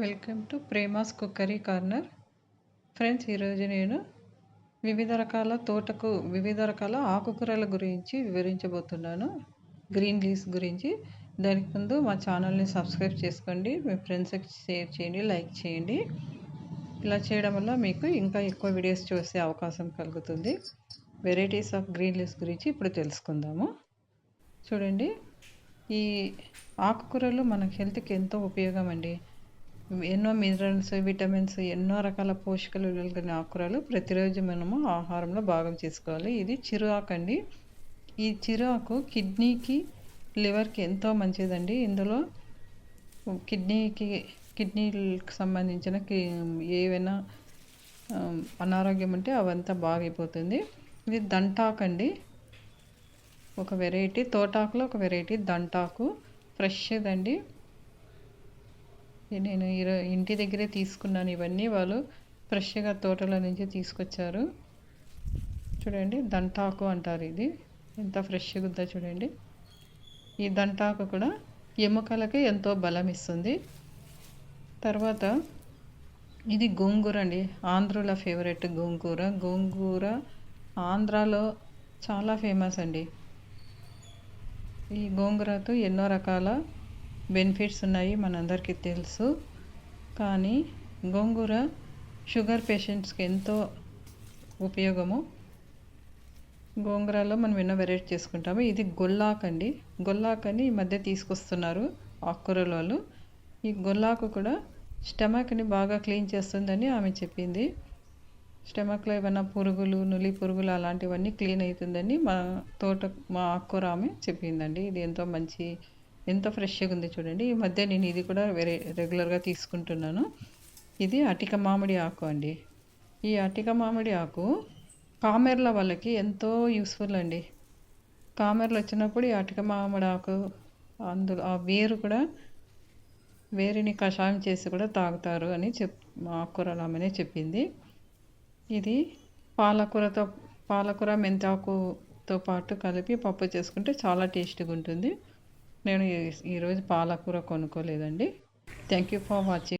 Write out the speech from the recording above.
Welcome to Prema's cookery corner. Friends ఈరోజు నేను వివిధ రకాల తోటకు వివిధ రకాల ఆకుకూరల గురించి వివరించబోతున్నాను. గ్రీన్ లీవ్స్ గురించి. దానికి ముందు మా ఛానల్ని సబ్స్క్రైబ్ చేసుకోండి. మీ ఫ్రెండ్స్కి షేర్ చేయండి లైక్ చేయండి. ఇలా చేయడం వల్ల మీకు ఇంకా ఎక్కువ వీడియోస్ చూసే అవకాశం కలుగుతుంది. వెరైటీస్ ఆఫ్ గ్రీన్ లీవ్స్ గురించి ఇప్పుడు తెలుసుకుందాము. చూడండి ఈ ఆకుకూరలు మన హెల్త్కి ఎంతో ఉపయోగం అండి. ఎన్నో మినరల్స్ విటమిన్స్ ఎన్నో రకాల పోషకాలు కలిగిన ఆకుకూరలు ప్రతిరోజు మనము ఆహారంలో భాగం చేసుకోవాలి. ఇది చిరు అండి. ఈ చిరు కిడ్నీకి లివర్కి ఎంతో మంచిదండి. ఇందులో కిడ్నీకి కిడ్నీకి సంబంధించిన ఏవైనా అనారోగ్యం ఉంటే అవంతా బాగైపోతుంది. ఇది దంటాకు అండి. ఒక వెరైటీ తోటాకులో ఒక వెరైటీ దంటాకు ఫ్రెష్దండి. నేను ఈరో ఇంటి దగ్గరే తీసుకున్నాను. ఇవన్నీ వాళ్ళు ఫ్రెష్గా తోటల నుంచి తీసుకొచ్చారు. చూడండి దంటాకు అంటారు ఇది. ఎంత ఫ్రెష్గా ఉందో చూడండి. ఈ దంటాకు కూడా ఎముకలకి ఎంతో బలం ఇస్తుంది. తర్వాత ఇది గోంగూర అండి. ఆంధ్రుల ఫేవరెట్ గోంగూర. గోంగూర ఆంధ్రాలో చాలా ఫేమస్ అండి. ఈ గోంగూరతో ఎన్నో రకాల బెనిఫిట్స్ ఉన్నాయి మనందరికీ తెలుసు. కానీ గోంగూర షుగర్ పేషెంట్స్కి ఎంతో ఉపయోగము. గోంగూరలో మనం ఎన్నో వెరైటీ చేసుకుంటాము. ఇది గొల్లాక్ అండి. గొల్లాక్ అని ఈ మధ్య తీసుకొస్తున్నారు ఆకుకూరల వాళ్ళు ఈ గొల్లాకు కూడా స్టమక్ని బాగా క్లీన్ చేస్తుందని ఆమె చెప్పింది. స్టమక్లో ఏమైనా పురుగులు నులి పురుగులు అలాంటివన్నీ క్లీన్ అవుతుందని మా తోట మా ఆకుకూర ఆమె చెప్పిందండి. ఇది ఎంతో మంచి ఎంత ఫ్రెష్గా ఉంది చూడండి. ఈ మధ్య నేను ఇది కూడా వెరీ రెగ్యులర్గా తీసుకుంటున్నాను. ఇది అటిక మామిడి ఆకు అండి. ఈ అటిక మామిడి ఆకు కామెర్ల వాళ్ళకి ఎంతో యూస్ఫుల్ అండి. కామెర్లు వచ్చినప్పుడు ఈ అటిక మామిడి ఆకు అందులో ఆ వేరు కూడా వేరుని కషాయం చేసి కూడా తాగుతారు అని చెప్ ఆకుకూరలామనే చెప్పింది. ఇది పాలకూరతో పాలకూర మెంతాకుతో పాటు కలిపి పప్పు చేసుకుంటే చాలా టేస్టీగా ఉంటుంది. నేను ఈరోజు పాలకూర కొనుక్కోలేదండి. Thank you for watching